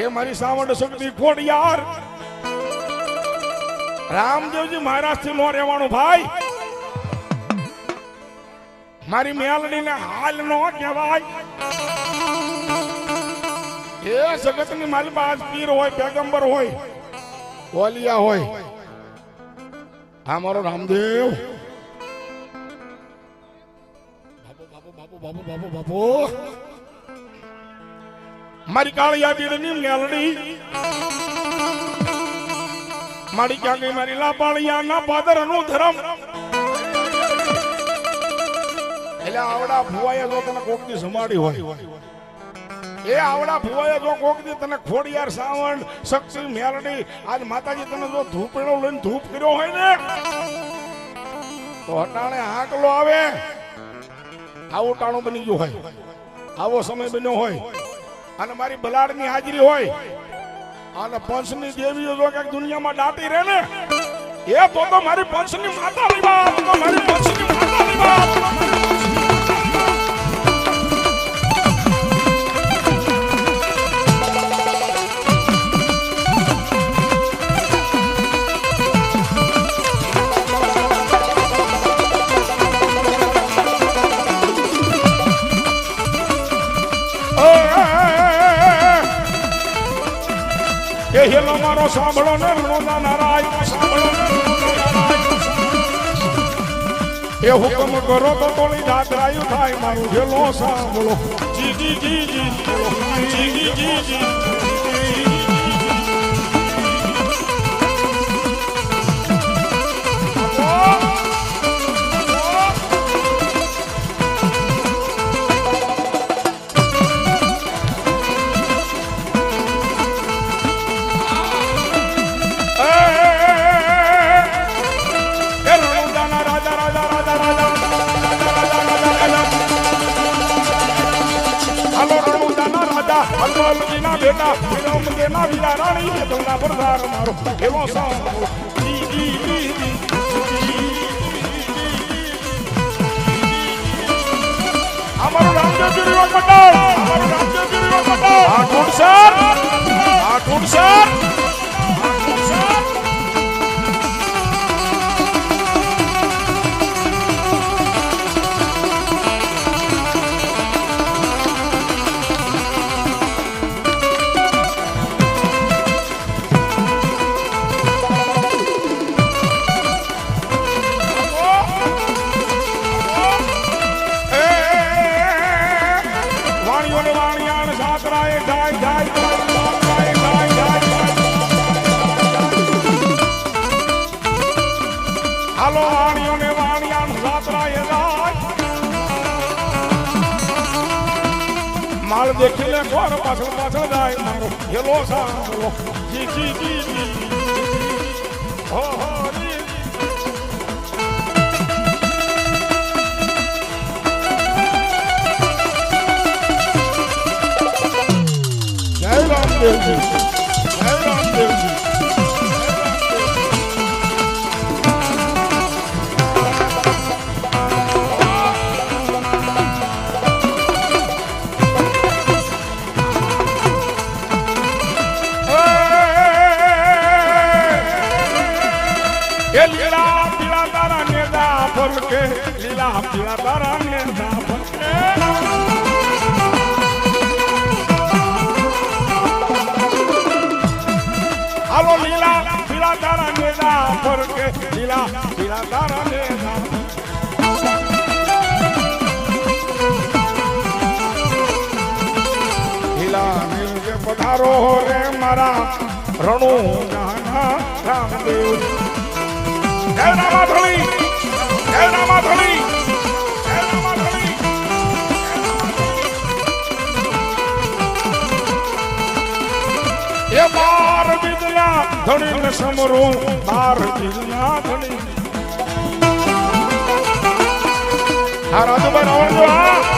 એ મારી સાવડ શક્તિ ખોડિયાર રામદેવજી મહારાજથી નો રહેવાનું ભાઈ. મારી મેલડીને હાલ નો કહેવાય. એ જગતની મારી પાસે પીર હોય, પેગંબર હોય, ઓલિયા હોય. આ મારો રામદેવ. બાપુ બાપુ બાપુ બાપુ બાપુ. મારી કાળિયા પીરની મેલડી. મારી ક્યાં મારી લાપાળિયા ના પાદરનું ધર્મ. એટલે આવડા ભુવાએ જો તને કોક દી સમાડી હોય. એ આવડા ભુવાએ જો કોક દી તને ખોડિયાર સાવણ, શક્તિ, મેલડી, આજ માતાજી તને જો ધૂપેડો લઈને ધૂપ કર્યો હોય ને, તો હટાણે હાકલો આવે. આવું ટાણું બની ગયું હોય. આવો સમય બન્યો હોય. અને મારી બલાડની હાજરી હોય. અને પંચની દેવીઓ જો ક્યાંક દુનિયામાં દાટી રહે ને, એ તો મારી પંચની ની વાત મારી પંચની ની વાત. સાંભળો ને રણોદા નારાય સાંભળો ને. એ હુકમ કરો તો તોડી જાતરાયું થાય મારું હેલો સાંભળો જી જી જી જી. જી જી જી અમારું રામદેવજી રીવા મંડળ અમારું રામદેવજી રીવા મંડળ આ ટૂંસર આ ટૂંસર આ માલ દેખીને કોણ પાછળ પાછળ જાય મારો હેલો સાંભળો જી જી જી હો હો જય રામદેવજી જય રામદેવજી લીલા તારા નેદા ફલકે હાલો લીલા પીળા તારા લીલા પીળા તારા નેદા લીલા નીલકે પધારો રે મારા રણુ રામદેવ જય બાર બિદલા ધણી ને સમરું બાર બિદલા ધણી. હા રાજુભાઈ રાવણ જો આ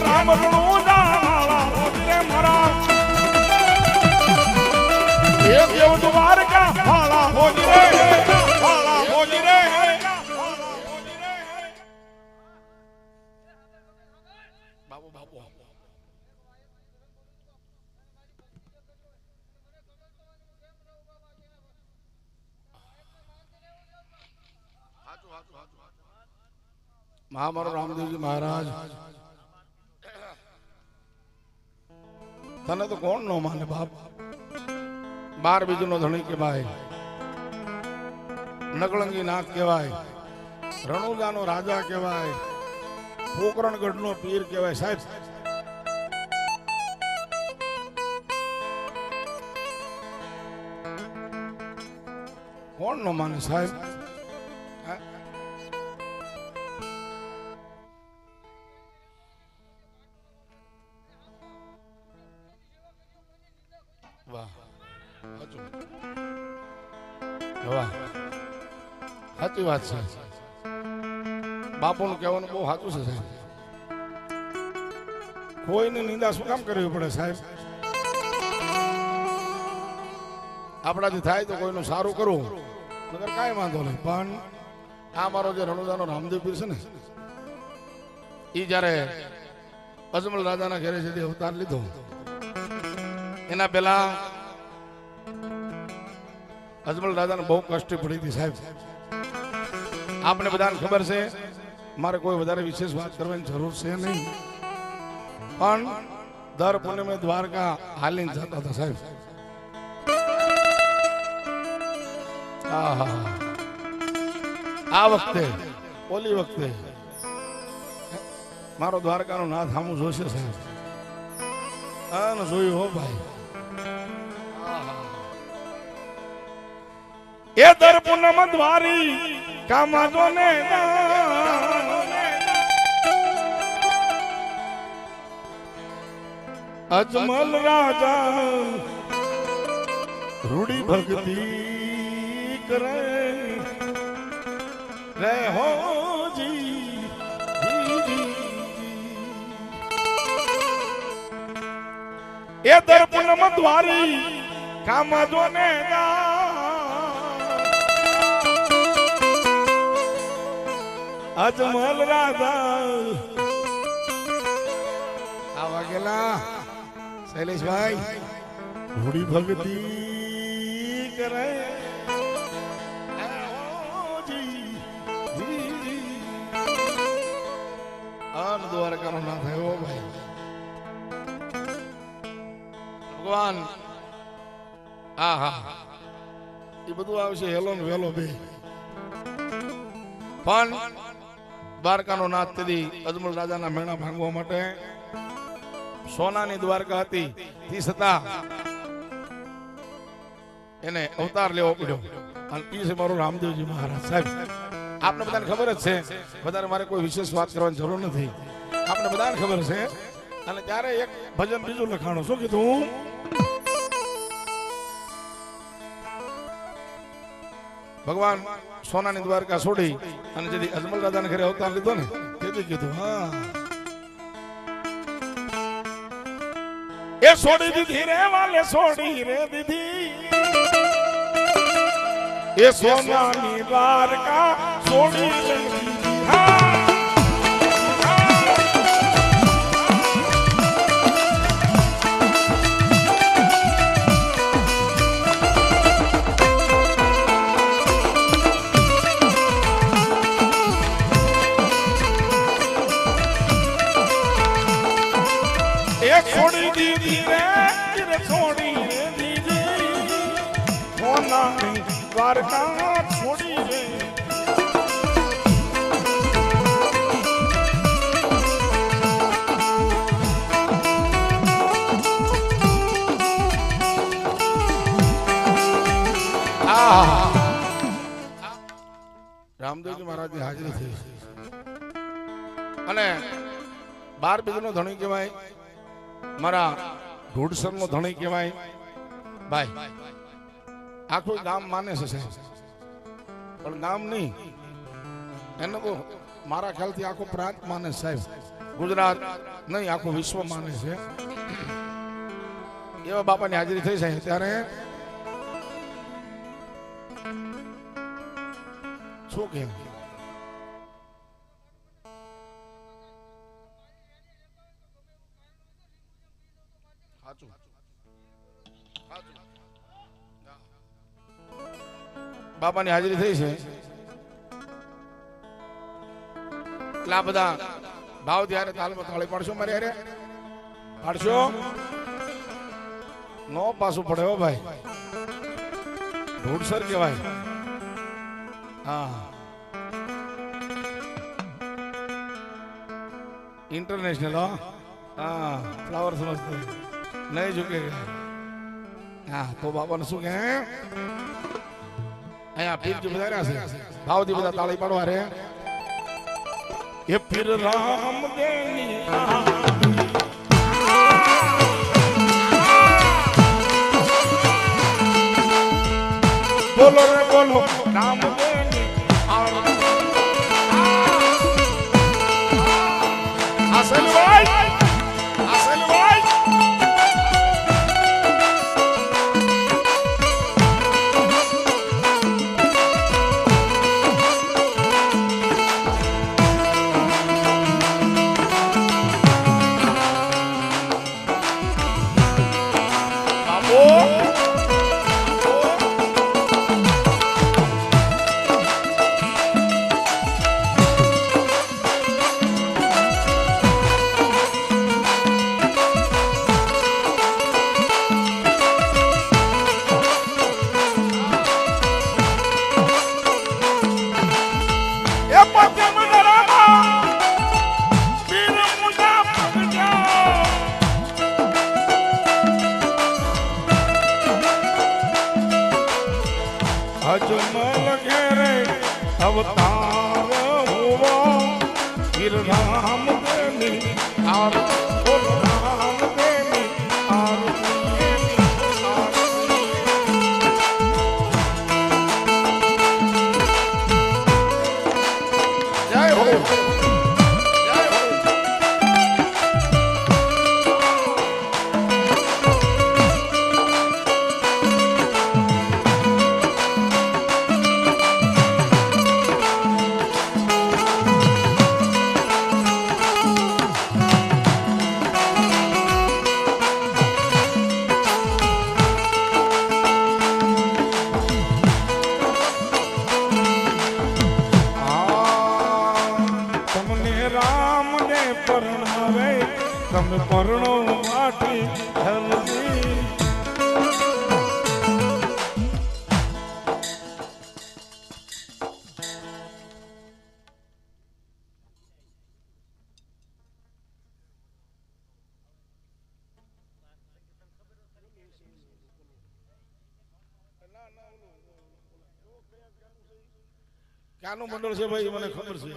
રામ રણું મહામારો રામદેવજી મહારાજ. તને તો કોણ નો માને બાપ? બાર બીજનો ધણી કહેવાય. નકળંગી નાથ કહેવાય. રણુજાનો રાજા કહેવાય. પોકરણગઢનો પીર કહેવાય. સાહેબ, કોણ નો માને સાહેબ? વાત છે. બાપુનું કહેવાનું બહુ સાચું છે સાહેબ. કોઈની નિંદા શું કામ કરવી પડે સાહેબ? આપણાથી થાય તો કોઈનું સારું કરવું. નગર કાંઈ વાંધો નહીં. પણ આ મારો જે રણુદાનો રામદેવ પીર છે ને એ જ્યારે અજમલ રાજાના ઘેરે તે અવતાર લીધો. એના પહેલા અજમલ રાજાને બહુ કષ્ટ પડી હતી સાહેબ. આપને બધાને ખબર છે, મારે કોઈ વધારે વિશેષ વાત કરવાની જરૂર છે નહીં. પણ દર પૂર્ણિમે દ્વારકા હાલીને જતા હતા સાહેબ. આ વખતે, ઓલી વખતે, મારો દ્વારકાનો નાથ સામું જોશે સાહેબ. હા જોયું હો ભાઈ. એ દર પૂનમ દ્વારી કામા જો ને અજમલ રાજા રૂડી ભક્તિ કરે. રે હો. એ દર પૂનમ દ્વારી કામ જો અજમલ રાધા. આવા ગયેલા શૈલેષભાઈ. ભૂડી ભક્તિ કરે. અન દ્વારકાનો ના થયો ભાઈ. ભગવાન. હા હા. એ બધું આવશે હેલો ને વેલો બે. પણ દ્વારકાનો નાથ તેથી અજમલ રાજાના મેણા ભાંગવા માટે સોનાની દ્વારકા હતી. તે છતાં એને અવતાર લેવો પડ્યો. અને એ છે મારો રામદેવજી મહારાજ. સાહેબ, આપને બધાને ખબર જ છે વધારે મારે કોઈ વિશેષ વાત કરવાની જરૂર નથી. આપને બધાને ખબર છે, અને ત્યારે એક ભજન બીજું લખાણું. શું કીધું? ભગવાન સોનાની દ્વારકા છોડી અને જેથી અજમલ રાજાને ઘરે અવતાર લીધો ને, તેથી કીધું, હા. એ છોડી દીધી રે વાલે, છોડી રે દીધી. એ સોનાની દ્વારકા છોડી દીધી, હા. બાર બીજનો ધણી કહેવાય, મારા ઢોડસર નો ધણી કહેવાય. ભાઈ, આખું ગામ માને છે સાહેબ. પણ ગામ નહીં, એને તો મારા ખ્યાલથી આખો પ્રાંત માને સાહેબ. ગુજરાત નહીં, આખું વિશ્વ માને છે. એવા બાપાની હાજરી થઈ છે ત્યારે. શું કે બાપાની હાજરી થઈ છે. એટલે બધા ભાવ ત્યારે તાલમાં તાળી પાડશો મારે અરે પાડશો? નો પાછું પડે હો ભાઈ. ઢોડસર કહેવાય. હા. ઇન્ટરનેશનલ હા. ફ્લાવર સમજતો. નહીં ઝૂકે. હા, તો બાપાને શું કહે? અહીંયા પીર જે બધા રહ્યા છે ભાવથી બધા તાળી પાડવા રે એ પીર રામ દેની બોલો રે બોલો રામ દેની પીર રામ દેની આર ક્યાંનું મંડળ છે ભાઈ મને ખબર છે.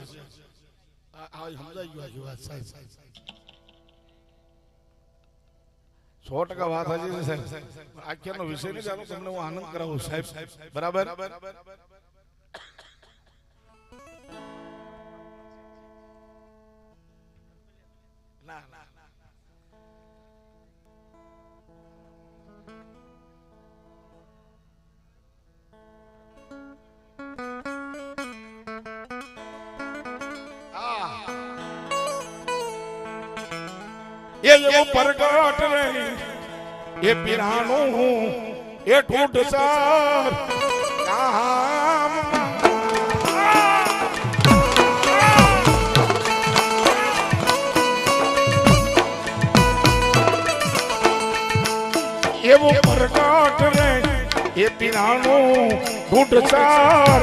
સમજાઈ ગયું વાત સાહેબ. સો ટકા વાત હાજી છે સાહેબ. આખ્યાનો વિષય નહીં જાણો તમને હું આનંદ કરાવું સાહેબ. બરાબર? ના ના. એવો પ્રગટ રહી એ પીરાનું એ ઠૂઠ સર. કામ એવો પ્રગટ રહે એ પીરાનું ઠૂઠ સર.